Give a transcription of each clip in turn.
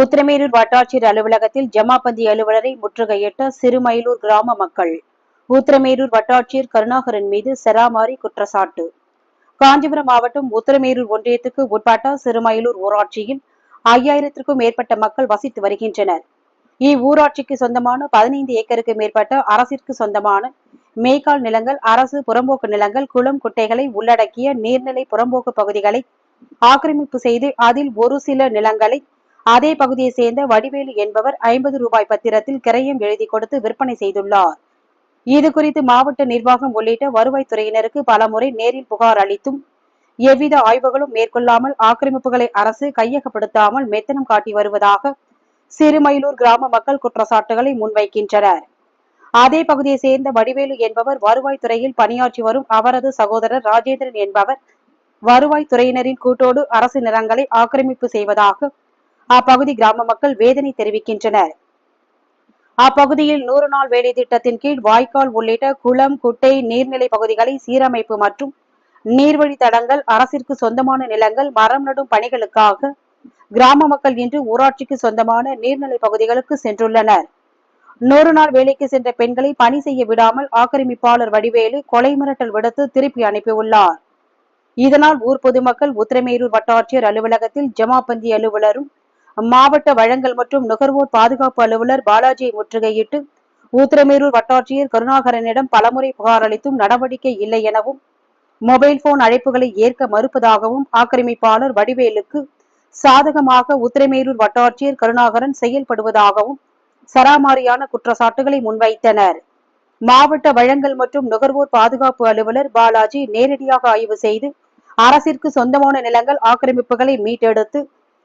உத்திரமேரூர் வட்டாட்சியர் அலுவலகத்தில் ஜமாபந்தி அலுவலரை முற்றுகையிட்ட சிறுமயிலூர் கிராம மக்கள். உத்திரமேரூர் வட்டாட்சியர் கருணாகரன் மீது செராமாரி குற்றச்சாட்டு. காஞ்சிபுரம் மாவட்டம் உத்திரமேரூர் ஒன்றியத்துக்கு உட்பட்ட சிறுமயிலூர் ஊராட்சியில் ஐயாயிரத்திற்கும் மேற்பட்ட மக்கள் வசித்து வருகின்றனர். இவ்வூராட்சிக்கு சொந்தமான பதினைந்து ஏக்கருக்கு மேற்பட்ட அரசிற்கு சொந்தமான மேய்கால் நிலங்கள் அரசு புறம்போக்கு நிலங்கள் குளம் குட்டைகளை உள்ளடக்கிய நீர்நிலை புறம்போக்கு பகுதிகளை ஆக்கிரமிப்பு செய்து அதில் ஒரு சில நிலங்களை அதே பகுதியை சேர்ந்த வடிவேலு என்பவர் ஐம்பது ரூபாய் பத்திரத்தில் கிரையம் எழுதி கொடுத்து விற்பனை செய்துள்ளார். இது குறித்து மாவட்ட நிர்வாகம் உள்ளிட்ட வருவாய்த்துறையினருக்கு பலமுறை நேரில் புகார் அளித்தும் எவ்வித ஆய்வுகளும் மேற்கொள்ளாமல் ஆக்கிரமிப்புகளை அரசு கையகப்படுத்தாமல் மெத்தனம் காட்டி வருவதாக சிறுமயிலூர் கிராம மக்கள் குற்றச்சாட்டுகளை முன்வைக்கின்றனர். அதே பகுதியை சேர்ந்த வடிவேலு என்பவர் வருவாய்த்துறையில் பணியாற்றி வரும் அவரது சகோதரர் ராஜேந்திரன் என்பவர் வருவாய்த்துறையினரின் கூட்டோடு அரசு நிலங்களை ஆக்கிரமிப்பு செய்வதாக அப்பகுதி கிராம மக்கள் வேதனை தெரிவிக்கின்றனர். அப்பகுதியில் நூறு நாள் வேலை திட்டத்தின் கீழ் வாய்க்கால் உள்ளிட்ட குளம் குட்டை நீர்நிலை பகுதிகளை சீரமைப்பு மற்றும் நீர்வழி தடங்கள் அரசிற்கு சொந்தமான நிலங்கள் மரம் நடும் பணிகளுக்காக கிராம மக்கள் இன்று ஊராட்சிக்கு சொந்தமான நீர்நிலை பகுதிகளுக்கு சென்றுள்ளனர். நூறு நாள் வேலைக்கு சென்ற பெண்களை பணி செய்ய விடாமல் ஆக்கிரமிப்பாளர் வடிவேலு கொலை மிரட்டல் விடுத்து திருப்பி அனுப்பியுள்ளார். இதனால் ஊர் பொதுமக்கள் உத்திரமேரூர் வட்டாட்சியர் அலுவலகத்தில் ஜமாபந்தி அலுவலரும் மாவட்ட வழங்கல் மற்றும் நுகர்வோர் பாதுகாப்பு அலுவலர் பாலாஜியை முற்றுகையிட்டு ஊத்திரமேரூர் வட்டாட்சியர் கருணாகரனிடம் பலமுறை புகார் அளித்தும் நடவடிக்கை இல்லை எனவும் மொபைல் போன் அழைப்புகளை ஏற்க மறுப்பதாகவும் ஆக்கிரமிப்பாளர் வடிவேலுக்கு சாதகமாக உத்திரமேரூர் வட்டாட்சியர் கருணாகரன் செயல்படுவதாகவும் சராமாரியான குற்றச்சாட்டுகளை முன்வைத்தனர். மாவட்ட வழங்கல் மற்றும் நுகர்வோர் பாதுகாப்பு அலுவலர் பாலாஜி நேரடியாக ஆய்வு செய்து அரசிற்கு சொந்தமான நிலங்கள் ஆக்கிரமிப்புகளை மீட்டெடுத்து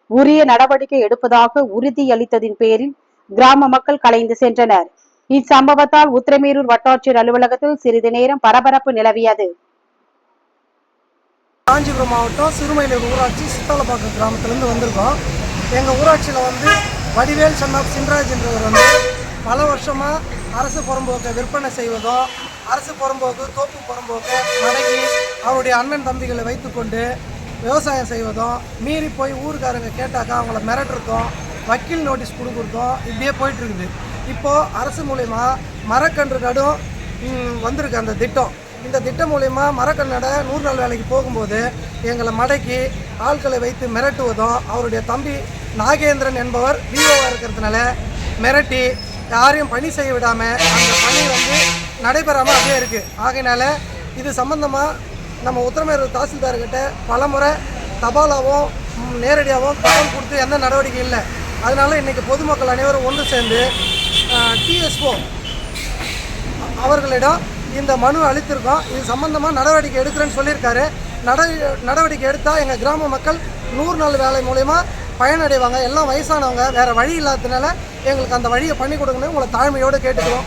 உரிய நடவடிக்கை எடுப்பதாக உறுதியளித்ததின் பேரில் கிராம மக்கள் கலைந்து சென்றனர். இச்சம்பவத்தால் உத்திரமேரூர் வட்டாட்சியர் அலுவலகத்தில் சிறிது நேரம் பரபரப்பு நிலவியது. காஞ்சிபுரம் மாவட்டம் சிறுமையிலூர் ஊராட்சி சித்தாலப்பாக்கம் கிராமத்திலேருந்து வந்திருக்கோம். எங்கள் ஊராட்சியில் வந்து வடிவேல் சன் ஆஃப் சின்ராஜ் என்றவர் வந்து பல வருஷமாக அரசு புறம்போக்கை விற்பனை செய்வதும் அரசு புறம்போக்கு தோப்பு புறம்போக்கு மடங்கி அவருடைய அண்ணன் தம்பிகளை வைத்துக்கொண்டு விவசாயம் செய்வதும் மீறி போய் ஊருக்காரங்க கேட்டாக்கா அவங்கள மிரட்டுறதும் வக்கீல் நோட்டீஸ் கொடுக்குறதும் இப்படியே போயிட்டுருக்குது. இப்போது அரசு மூலயமா மரக்கன்று நடும் வந்திருக்கு அந்த திட்டம். இந்த திட்டம் மூலயமா மரக்கண்ணடை நூறு நாள் வேலைக்கு போகும்போது எங்களை மடக்கி ஆட்களை வைத்து மிரட்டுவதும் அவருடைய தம்பி நாகேந்திரன் என்பவர் விஓவாக இருக்கிறதுனால மிரட்டி யாரையும் பணி செய்ய விடாமல் அந்த பணி வந்து நடைபெறாமல் அப்படியே இருக்குது ஆகையினால இது சம்மந்தமாக நம்ம உத்தரமேரூர் தாசில்தார்கிட்ட பலமுறை தபாலாவும் ம், நேரடியாகவும் தகவல் கொடுத்து எந்த நடவடிக்கை இல்லை. அதனால் இன்றைக்கி பொதுமக்கள் அனைவரும் ஒன்று சேர்ந்து டிஎஸ்ஓ அவர்களிடம் இந்த மனு அளித்திருக்கோம். இது சம்மந்தமாக நடவடிக்கை எடுக்கிறேன்னு சொல்லியிருக்காரு. நட நடவடிக்கை எடுத்தால் எங்கள் கிராம மக்கள் நூறு நாள் வேலை மூலயமா பயனடைவாங்க. எல்லாம் வயசானவங்க வேறு வழி இல்லாததுனால எங்களுக்கு அந்த வழியை பண்ணி கொடுங்கன்னு உங்களை தாழ்மையோடு கேட்டுக்கிறோம்.